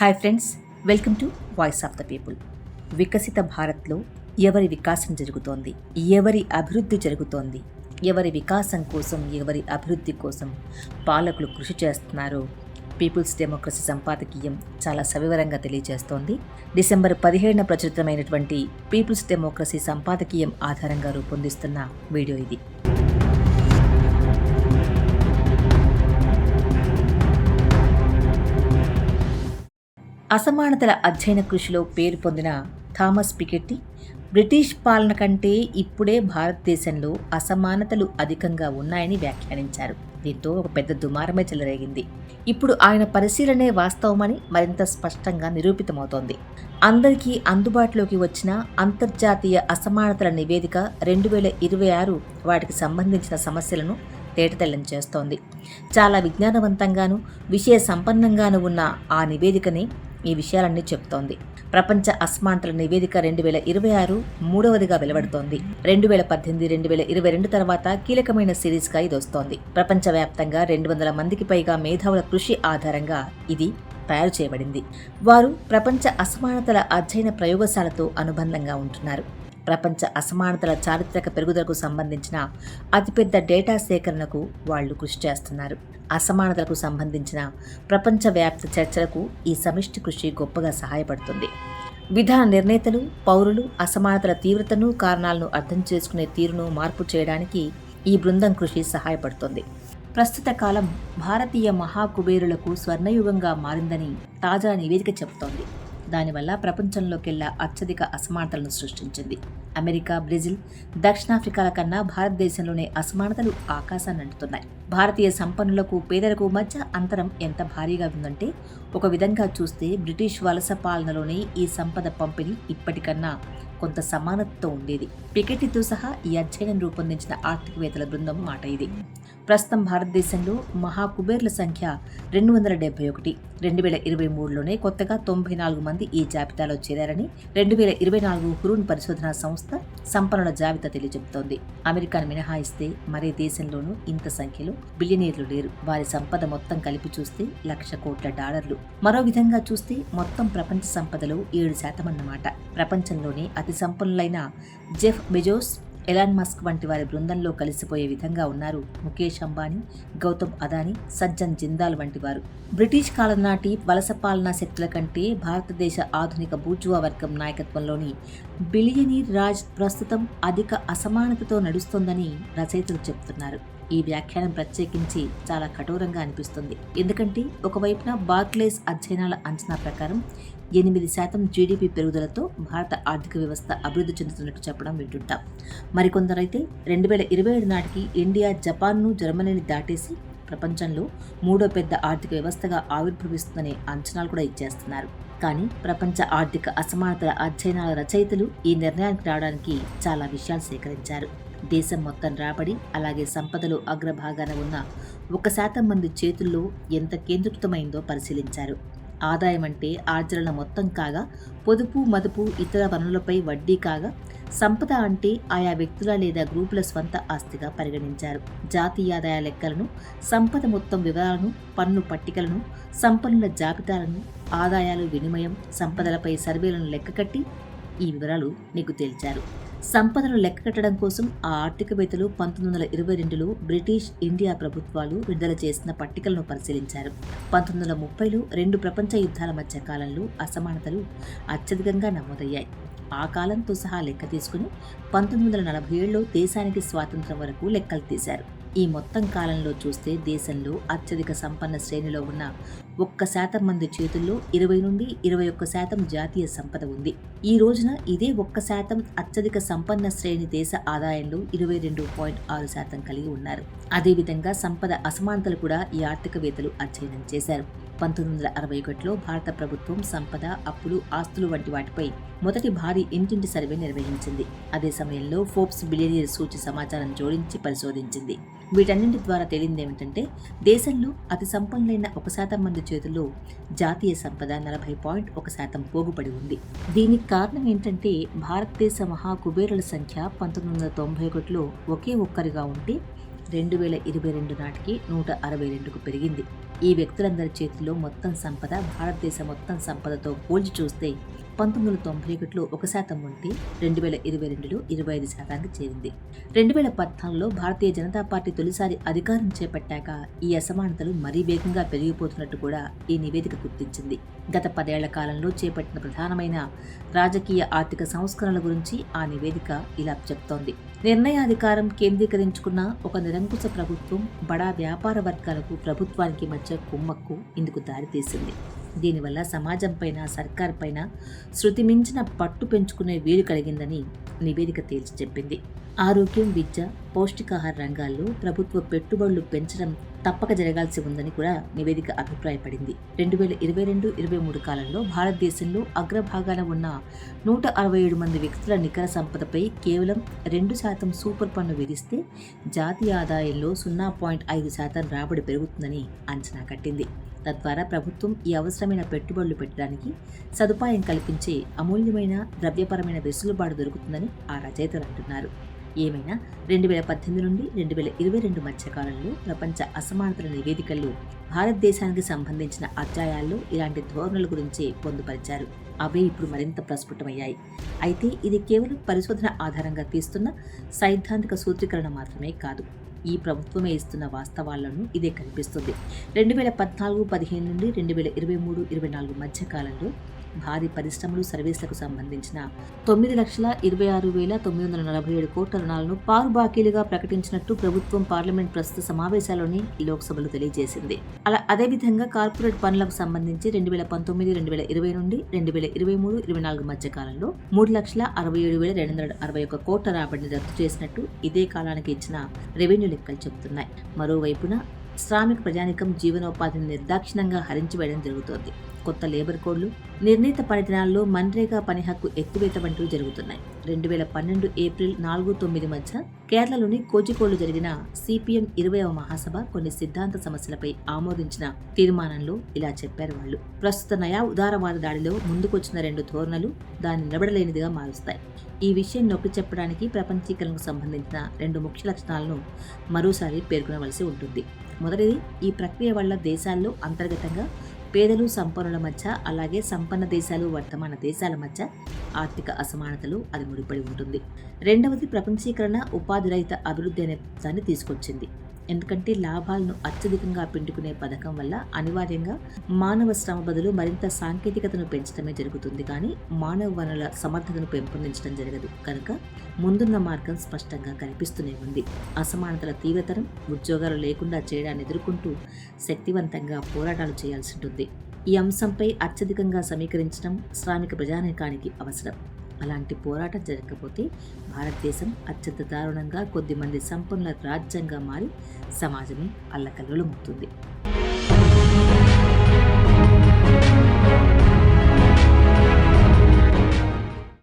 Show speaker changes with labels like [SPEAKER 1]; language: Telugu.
[SPEAKER 1] Hi friends welcome to voice of the people వికసిత భారత్లో ఎవరి వికాసం జరుగుతోంది? ఎవరి అభివృద్ధి జరుగుతోంది? ఎవరి వికాసం కోసం ఎవరి అభివృద్ధి కోసం పాలకులు కృషి చేస్తున్నారో పీపుల్స్ డెమోక్రసీ సంపాదకీయం చాలా సవివరంగా తెలియజేస్తోంది. డిసెంబర్ పదిహేడున ప్రచురితమైనటువంటి పీపుల్స్ డెమోక్రసీ సంపాదకీయం ఆధారంగా రూపొందిస్తున్న వీడియో ఇది. అసమానతల అధ్యయన కృషిలో పేరు పొందిన థామస్ పికెట్టి బ్రిటిష్ పాలన కంటే ఇప్పుడే భారతదేశంలో అసమానతలు అధికంగా ఉన్నాయని వ్యాఖ్యానించారు. దీంతో ఒక పెద్ద దుమారమే చెలరేగింది. ఇప్పుడు ఆయన పరిశీలనే వాస్తవమని మరింత స్పష్టంగా నిరూపితమవుతోంది. అందరికీ అందుబాటులోకి వచ్చిన అంతర్జాతీయ అసమానతల నివేదిక రెండు వేల ఇరవై ఆరు వాటికి సంబంధించిన సమస్యలను తేటతెల్లం చేస్తోంది. చాలా విజ్ఞానవంతంగాను విషయ సంపన్నంగాను ఉన్న ఆ నివేదికని ఈ విషయాలన్నీ చెప్తోంది. ప్రపంచ అసమానతల నివేదిక రెండు వేల ఇరవై ఆరు మూడవదిగా వెలువడుతోంది. రెండు వేల పద్దెనిమిది రెండు వేల ఇరవై రెండు తర్వాత కీలకమైన సిరీస్గా ఇది వస్తోంది. ప్రపంచవ్యాప్తంగా రెండు వందల మందికి పైగా మేధావుల కృషి ఆధారంగా ఇది తయారు చేయబడింది. వారు ప్రపంచ అసమానతల అధ్యయన ప్రయోగశాలతో అనుబంధంగా ఉంటున్నారు. ప్రపంచ అసమానతల చారిత్రక పెరుగుదలకు సంబంధించిన అతిపెద్ద డేటా సేకరణకు వాళ్ళు కృషి చేస్తున్నారు. అసమానతలకు సంబంధించిన ప్రపంచవ్యాప్త చర్చలకు ఈ సమిష్టి కృషి గొప్పగా సహాయపడుతుంది. విధాన నిర్ణేతలు పౌరులు అసమానతల తీవ్రతను కారణాలను అర్థం చేసుకునే తీరును మార్పు చేయడానికి ఈ బృందం కృషి సహాయపడుతుంది. ప్రస్తుత కాలం భారతీయ మహాకుబేరులకు స్వర్ణయుగంగా మారిందని తాజా నివేదిక చెబుతోంది. దానివల్ల ప్రపంచంలోకెల్లా అత్యధిక అసమానతలను సృష్టించింది. అమెరికా బ్రెజిల్ దక్షిణాఫ్రికాల కన్నా భారతదేశంలోనే అసమానతలు ఆకాశాన్ని అంటుతున్నాయి. భారతీయ సంపన్నులకు పేదలకు మధ్య అంతరం ఎంత భారీగా ఉందంటే ఒక విధంగా చూస్తే బ్రిటిష్ వలస పాలనలోనే ఈ సంపద పంపిణీ ఇప్పటికన్నా కొంత సమానతతో ఉండేది. పికెటితో సహా ఈ అధ్యయనం రూపొందించిన ఆర్థికవేత్తల బృందం మాట ఇది. ప్రస్తుతం భారతదేశంలో మహాకుబేర్ల సంఖ్య రెండు వందల డెబ్బై ఒకటి. రెండు వేల ఇరవై మూడులోనే కొత్తగా తొంభై నాలుగు మంది ఈ జాబితాలో చేరారని రెండు వేల ఇరవై నాలుగు హురూన్ పరిశోధనా సంస్థ సంపన్నుల జాబితా తెలియజెబుతోంది అమెరికాను మినహాయిస్తే మరే దేశంలోనూ ఇంత సంఖ్యలో బిలియనీర్లు లేరు. వారి సంపద మొత్తం కలిపి చూస్తే లక్ష కోట్ల డాలర్లు. మరో విధంగా చూస్తే మొత్తం ప్రపంచ సంపదలో ఏడు శాతం అన్నమాట ప్రపంచంలోనే అతి సంపన్నులైన జెఫ్ బెజోస్ ఎలాన్ మస్క్ వంటి వారి బృందంలో కలిసిపోయే విధంగా ఉన్నారు ముఖేష్ అంబానీ గౌతమ్ అదానీ సజ్జన్ జిందాల్ వంటి వారు. బ్రిటిష్ కాలం నాటి వలస పాలనా శక్తుల కంటే భారతదేశ ఆధునిక బూర్జువా వర్గం నాయకత్వంలోని బిలియనీర్ రాజ్ ప్రస్తుతం అధిక అసమానతతో నడుస్తోందని రచయితలు చెబుతున్నారు. ఈ వ్యాఖ్యానం ప్రత్యేకించి చాలా కఠోరంగా అనిపిస్తుంది. ఎందుకంటే ఒకవైపున బార్క్లేస్ అధ్యయనాల అంచనా ప్రకారం ఎనిమిది శాతం జీడిపి పెరుగుదలతో భారత ఆర్థిక వ్యవస్థ అభివృద్ధి చెందుతున్నట్టు చెప్పడం వింటుంటాం. మరికొందరైతే రెండు వేల ఇరవై ఏడు నాటికి ఇండియా జపాన్ను జర్మనీని దాటేసి ప్రపంచంలో మూడో పెద్ద ఆర్థిక వ్యవస్థగా ఆవిర్భవిస్తుందనే అంచనాలు కూడా ఇచ్చేస్తున్నారు. కానీ ప్రపంచ ఆర్థిక అసమానతల అధ్యయనాల రచయితలు ఈ నిర్ణయానికి రావడానికి చాలా విషయాలు సేకరించారు. దేశం మొత్తం రాబడి అలాగే సంపదలో అగ్రభాగాన ఉన్న ఒక శాతం మంది చేతుల్లో ఎంత కేంద్రీకృతమైందో పరిశీలించారు. ఆదాయం అంటే ఆర్జనల మొత్తం కాగా పొదుపు మదుపు ఇతర వనరులపై వడ్డీ కాగా సంపద అంటే ఆయా వ్యక్తుల లేదా గ్రూపుల స్వంత ఆస్తిగా పరిగణించారు. జాతీయ ఆదాయ లెక్కలను సంపద మొత్తం వివరాలను పన్ను పట్టికలను సంపన్నుల జాబితాలను ఆదాయాలు వినిమయం సంపదలపై సర్వేలను లెక్కకట్టి ఈ వివరాలు నీకు తేల్చారు. సంపదను లెక్కకట్టడం కోసం ఆ ఆర్థికవేత్తలు పంతొమ్మిది వందల ఇరవై రెండులో బ్రిటిష్ ఇండియా ప్రభుత్వాలు విడుదల చేసిన పట్టికలను పరిశీలించారు. పంతొమ్మిది వందల ముప్పైలో రెండు ప్రపంచ యుద్ధాల మధ్య కాలంలో అసమానతలు అత్యధికంగా నమోదయ్యాయి. ఆ కాలంతో సహా లెక్క తీసుకుని పంతొమ్మిది వందల నలభై ఏడులో దేశానికి స్వాతంత్రం వరకు లెక్కలు తీశారు. ఈ మొత్తం కాలంలో చూస్తే దేశంలో అత్యధిక సంపన్న శ్రేణిలో ఉన్న ఒక్క శాతం మంది చేతుల్లో ఇరవై నుండి ఇరవై ఒక్క శాతం జాతీయ సంపద ఉంది. ఈ రోజున ఇదే ఒక్క శాతం అత్యధిక సంపన్న శ్రేణి దేశ ఆదాయంలో ఇరవై రెండు పాయింట్ ఆరు శాతం కలిగి ఉన్నారు. అదేవిధంగా సంపద అసమానతలు కూడా ఈ ఆర్థికవేత్తలు అధ్యయనం చేశారు. పంతొమ్మిది వందల అరవై ఒకటిలో భారత ప్రభుత్వం సంపద అప్పులు ఆస్తులు వంటి వాటిపై మొదటి భారీ ఇంటింటి సర్వే నిర్వహించింది. అదే సమయంలో ఫోర్బ్స్ బిలియనీర్ సూచి సమాచారం జోడించి పరిశోధించింది. వీటన్నింటి ద్వారా తేలిందేమిటంటే దేశంలో అతి సంపన్నులైన ఒక శాతం మంది చేతుల్లో జాతీయ సంపద నలభై పాయింట్ ఒక శాతం పోగుపడి ఉంది. దీనికి కారణం ఏంటంటే భారతదేశ మహా కుబేరుల సంఖ్య పంతొమ్మిది వందల తొంభై ఒకటిలో ఒకే ఒక్కరిగా ఉంటే రెండు వేల ఇరవై రెండు నాటికి నూట అరవై రెండుకు పెరిగింది. ఈ వ్యక్తులందరి చేతిలో మొత్తం సంపద భారతదేశ మొత్తం సంపదతో పోల్చి చూస్తే పంతొమ్మిది వందల తొంభై ఒకటిలో ఒక శాతం ఉంటే రెండు వేల ఇరవై రెండులో ఇరవై ఐదు శాతానికి చేరింది. రెండు వేల పద్నాలుగులో భారతీయ జనతా పార్టీ తొలిసారి అధికారం చేపట్టాక ఈ అసమానతలు మరీ వేగంగా పెరిగిపోతున్నట్టు కూడా ఈ నివేదిక గుర్తించింది. గత పదేళ్ళ కాలంలో చేపట్టిన ప్రధానమైన రాజకీయ ఆర్థిక సంస్కరణల గురించి ఆ నివేదిక ఇలా చెప్తోంది. నిర్ణయాధికారం కేంద్రీకరించుకున్న ఒక నిరంకుశ ప్రభుత్వం బడా వ్యాపార వర్గాలకు ప్రభుత్వానికి మధ్య కుమ్మక్కు ఇందుకు దారితీసింది. దీనివల్ల సమాజంపైన సర్కార్పైన శృతి మించిన పట్టు పెంచుకునే వీలు కలిగిందని నివేదిక తేల్చి చెప్పింది. ఆరోగ్యం విద్య పౌష్టికాహార రంగాల్లో ప్రభుత్వ పెట్టుబడులు పెంచడం తప్పక జరగాల్సి ఉందని కూడా నివేదిక అభిప్రాయపడింది. రెండు వేల ఇరవై రెండు ఇరవై మూడు కాలంలో భారతదేశంలో అగ్రభాగాన ఉన్న నూట అరవై ఏడు మంది వ్యక్తుల నికర సంపదపై కేవలం రెండు శాతం సూపర్ పన్ను విధిస్తే జాతీయ ఆదాయంలో సున్నా పాయింట్ ఐదు శాతం రాబడి పెరుగుతుందని అంచనా కట్టింది. తద్వారా ప్రభుత్వం ఈ అవసరమైన పెట్టుబడులు పెట్టడానికి సదుపాయం కల్పించే అమూల్యమైన ద్రవ్యపరమైన వెసులుబాటు దొరుకుతుందని ఆ రచయితలు అంటున్నారు. ఏమైనా రెండు వేల పద్దెనిమిది నుండి రెండు వేల ఇరవై రెండు మధ్య కాలంలో ప్రపంచ అసమానతల నివేదికల్లో భారతదేశానికి సంబంధించిన అధ్యాయాల్లో ఇలాంటి ధోరణుల గురించి పొందుపరిచారు. అవే ఇప్పుడు మరింత ప్రస్ఫుటమయ్యాయి. అయితే ఇది కేవలం పరిశోధన ఆధారంగా తీస్తున్న సైద్ధాంతిక సూత్రీకరణ మాత్రమే కాదు. ఈ ప్రభుత్వమే ఇస్తున్న వాస్తవాలను ఇదే కనిపిస్తుంది. రెండు వేల పద్నాలుగు పదిహేను నుండి రెండు వేల ఇరవై మూడు ఇరవై నాలుగు మధ్య కాలంలో భారీ పరిశ్రమలు సర్వీసులకు సంబంధించిన తొమ్మిది లక్షల ఇరవై ఆరు వేల తొమ్మిది వందల నలభై ఏడు కోట్ల రుణాలను పారు బాకీలుగా ప్రకటించినట్టు ప్రభుత్వం పార్లమెంట్ ప్రస్తుత సమావేశాల్లోని లోక్సభలో తెలియజేసింది. అలా అదేవిధంగా కార్పొరేట్ పనులకు సంబంధించి రెండు వేల పంతొమ్మిది రెండు వేల ఇరవై నుండి రెండు వేల ఇరవై మూడు ఇరవై నాలుగు మధ్య కాలంలో మూడు లక్షల అరవై ఏడు వేల రెండు వందల అరవై ఒక కోట్ల రాబడిని రద్దు చేసినట్టు ఇదే కాలానికి ఇచ్చిన రెవెన్యూ లెక్కలు చెబుతున్నాయి. మరోవైపున శ్రామిక ప్రజానికం జీవనోపాధిని నిర్దాక్షిణంగా హరించివేయడం జరుగుతోంది. కొత్త లేబర్ కోడ్లు నిర్ణీత పనిదినాల్లో మన్రేగా పని హక్కు ఎత్తివేత వంటివి జరుగుతున్నాయి. రెండు వేల పన్నెండు ఏప్రిల్ నాలుగు తొమ్మిది మధ్య కేరళలోని కోజికోడ్లు జరిగిన సిపిఎం ఇరవైవ మహాసభ కొన్ని సిద్ధాంత సమస్యలపై ఆమోదించిన తీర్మానంలో ఇలా చెప్పారు వాళ్ళు. ప్రస్తుత నయా ఉదారవాద దాడిలో ముందుకొచ్చిన రెండు ధోరణులు దాన్ని నిలబడలేనిదిగా మారుస్తాయి. ఈ విషయం నొక్కి చెప్పడానికి ప్రపంచీకరణకు సంబంధించిన రెండు ముఖ్య లక్షణాలను మరోసారి పేర్కొనవలసి ఉంటుంది. మొదటిది ఈ ప్రక్రియ వల్ల దేశాల్లో అంతర్గతంగా పేదలు సంపన్నుల మధ్య అలాగే సంపన్న దేశాలు వర్తమాన దేశాల మధ్య ఆర్థిక అసమానతలు అది ముడిపడి ఉంటుంది. రెండవది ప్రపంచీకరణ ఉపాధి రహిత అభివృద్ధి అనే దాన్ని తీసుకొచ్చింది. ఎందుకంటే లాభాలను అత్యధికంగా పిండుకునే పథకం వల్ల అనివార్యంగా మానవ శ్రమ బదులు మరింత సాంకేతికతను పెంచడమే జరుగుతుంది. కానీ మానవ వనరుల సమర్థతను పెంపొందించడం జరగదు. కనుక ముందున్న మార్గం స్పష్టంగా కనిపిస్తూనే ఉంది. అసమానతల తీవ్రతరం ఉద్యోగాలు లేకుండా చేయడాన్ని ఎదుర్కొంటూ శక్తివంతంగా పోరాటాలు చేయాల్సి ఉంటుంది. ఈ అంశంపై అత్యధికంగా సమీకరించడం శ్రామిక ప్రజానీకానికి అవసరం. అలాంటి పోరాటం జరగకపోతే భారతదేశం అత్యంత దారుణంగా కొద్దిమంది సంపన్నుల రాజ్యంగా మారి సమాజమే అల్లకల్లోలమవుతుంది.